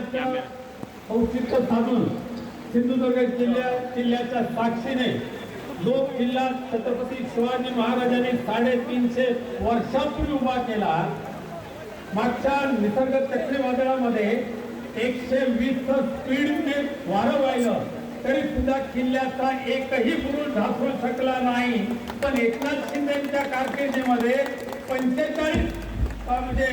दिनाचं औचित्य साधून सिंधुदुर्ग जिल्ह्या किल्ल्याच्या साक्षीने लोक किल्ला छत्रपती शिवाजी महाराजांनी साडेतीनशे वर्षापूर्वी उभा केला. मागच्या निसर्ग चक्रीवादळामध्ये एकशे वीस स्पीडने वारं वाहिलं. तरी सुद्धा किल्ल्याचा एकही बुरुज ढासळू शकला नाही. पण एकनाथ शिंदेच्या कारकिर्दीमध्ये पंचेचाळीस म्हणजे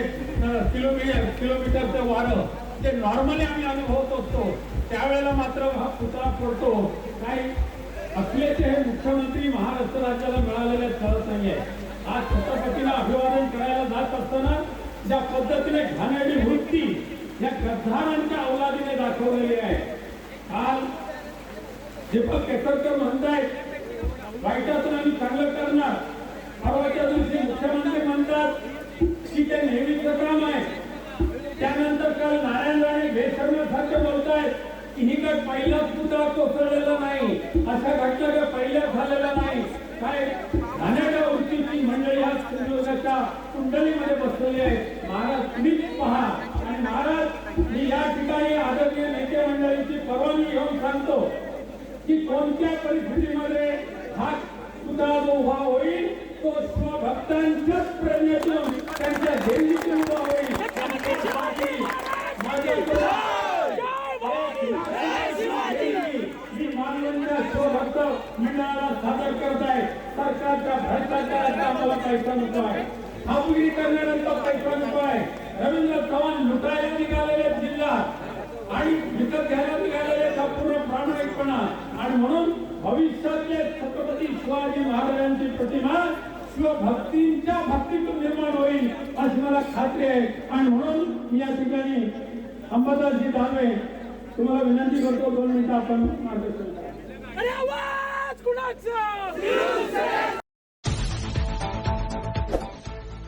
किलोमीटर किलोमीटरचं वारं जे नॉर्मली आम्ही अनुभवत असतो त्यावेळेला मात्र हा पुतळा पडतो काही असल्याचे हे मुख्यमंत्री महाराष्ट्र राज्याला मिळालेले कळत नाहीये. आज छत्रपतीला अभिवादन करायला जात असताना ज्या पद्धतीने घाणेरडी वृत्ती या गद्दारांच्या अवलादीने दाखवलेली आहे. काल दीपक केसरकर म्हणतायत वाईटातून आम्ही चांगलं करणार. परवा बोलतायत की काय पहिला पुतळा कोसळलेला नाही. अशा घटना काय पहिल्या झालेल्या नाही. काय? घाणेरड्या वृत्तीची मंडळी आज सिंधुदुर्गाच्या कुंडलीमध्ये बसलेली आहे. महाराज तुम्हीच पहा. आणि महाराज मी या ठिकाणी आदरणीय नेते मंडळीची परवानगी घेऊन सांगतो की कोणत्या परिस्थितीमध्ये हा पुतळा जो उभा होईल तो स्वभक्तांच्याच प्रेरणेतून त्यांच्या देणगीतून उभा मंडळाला सादर करत आहे सरकारच्या भ्रष्टाचाराचा आम्हाला पैसा नको आहे खासगी करणाऱ्यांचा पैसा नको आहे रवींद्र चव्हाण लुटायला निघालेले जिल्हा आणि विकत घ्यायला निघालेले संपूर्ण प्रामाणिकपणा. आणि म्हणून भविष्यातले छत्रपती शिवाजी महाराजांची प्रतिमा शिवभक्तींच्या भक्तीतून निर्माण होईल अशी मला खात्री आहे. आणि म्हणून मी या ठिकाणी अंबादासजी दानवे तुम्हाला विनंती करतो दोन मिनिटं आपण मार्गदर्शन करा.